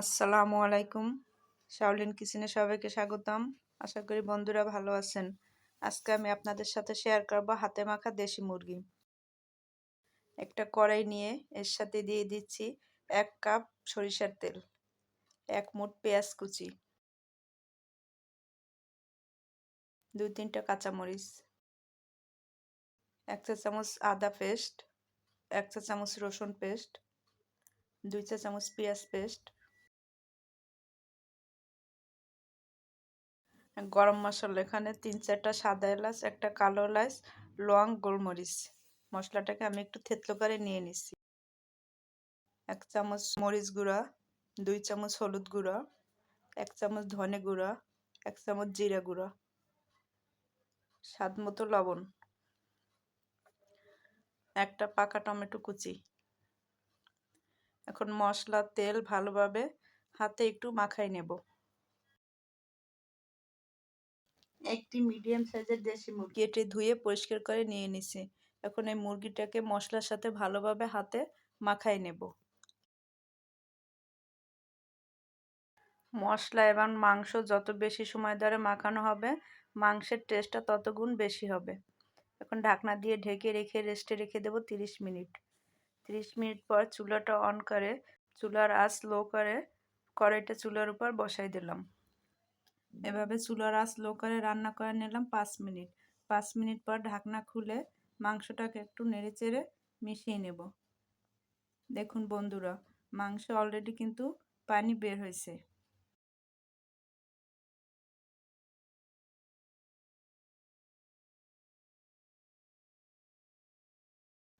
আসসালামু আলাইকুম। শাওলিন কিচেনে সবাইকে স্বাগতম। আশা করি বন্ধুরা ভালো আছেন। আজকে আমি আপনাদের সাথে শেয়ার করব হাতে মাখা দেশি মুরগি। একটা কড়াই নিয়ে এর সাথে দিয়ে দিচ্ছি এক কাপ সরিষার তেল, এক মুঠ পেঁয়াজ কুচি, দুই তিনটা কাঁচামরিচ, এক চা চামচ আদা পেস্ট, এক চা চামচ রসুন পেস্ট, দুই চা চামচ পেঁয়াজ পেস্ট গরম মশলা। এখানে তিন চারটা সাদা এলাচ, একটা কালো এলাচ, লং গোলমরিচ। মশলাটাকে আমি একটু থেতলো করে নিয়ে নিচ্ছি এক চামচ মরিচ গুঁড়া, দুই চামচ হলুদ গুঁড়া, এক চামচ ধনে গুঁড়া, এক চামচ জিরা গুঁড়া। স্বাদ মতো লবণ। একটা পাকা টমেটো কুচি। এখন মশলা, তেল ভালোভাবে হাতে একটু মাখাই নেব। একটি মিডিয়াম সাইজের দেশি মুরগি। এটি ধুয়ে পরিষ্কার করে নিয়ে নিছি। এখন এই মুরগিটাকে মশলার সাথে ভালোভাবে হাতে মাখাই নেব। মশলা এবং মাংস যত বেশি সময় ধরে মাখানো হবে, মাংসের টেস্টটা তত গুণ বেশি হবে। এখন ঢাকনা দিয়ে ঢেকে রেখে রেস্টে রেখে দেবো তিরিশ মিনিট। তিরিশ মিনিট পর চুলাটা অন করে, চুলার আঁচ লো করে কড়াইটা চুলার উপর বসাই দিলাম। এভাবে চুলার আঁচ লো করে রান্না করে নিলাম পাঁচ মিনিট। পাঁচ মিনিট পর ঢাকনা খুলে মাংসটাকে একটু নেড়ে চেড়ে মিশিয়ে নেব। দেখুন বন্ধুরা, মাংস অলরেডি কিন্তু পানি বের হয়েছে।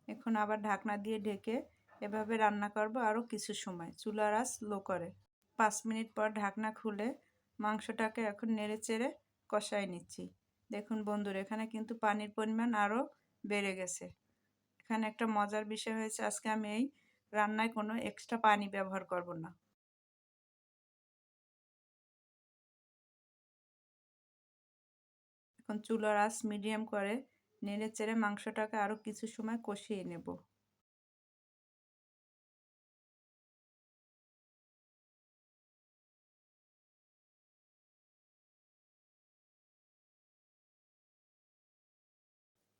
এখন আবার ঢাকনা দিয়ে ঢেকে এভাবে রান্না করব আরও কিছু সময়, চুলার আঁচ লো করে। পাঁচ মিনিট পর ঢাকনা খুলে মাংসটাকে এখন নেড়ে চেড়ে কষাই নিচ্ছি। দেখুন বন্ধুরা, এখানে কিন্তু পানির পরিমাণ আরও বেড়ে গেছে। এখানে একটা মজার বিষয় হয়েছে, আজকে আমি এই রান্নায় কোনো এক্সট্রা পানি ব্যবহার করব না। এখন চুলার আঁচ মিডিয়াম করে নেড়ে চেড়ে মাংসটাকে আরও কিছু সময় কষিয়ে নেব।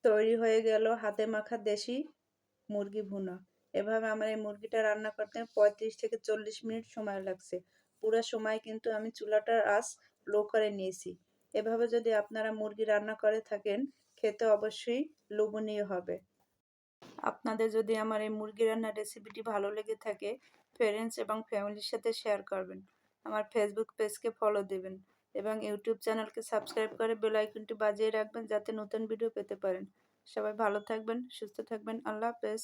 তৈরি হয়ে গেল হাতে মাখা দেশি মুরগি ভুনা। এভাবে আমার এই মুরগিটা রান্না করতে পঁয়ত্রিশ থেকে চল্লিশ মিনিট সময় লাগছে। পুরো সময় কিন্তু আমি চুলাটার আঁচ লো করে নিয়েছি। এভাবে যদি আপনারা মুরগি রান্না করে থাকেন, খেতে অবশ্যই লোভনীয় হবে। আপনাদের যদি আমার এই মুরগি রান্নার রেসিপিটি ভালো লেগে থাকে ফ্রেন্ডস এবং ফ্যামিলির সাথে শেয়ার করবেন। আমার ফেসবুক পেজকে ফলো দেবেন। এবং ইউটিউব চ্যানেলকে সাবস্ক্রাইব করে বেল আইকনটি বাজিয়ে রাখবেন যাতে নতুন ভিডিও পেতে পারেন। সবাই ভালো থাকবেন, সুস্থ থাকবেন। আল্লাহ হাফেজ।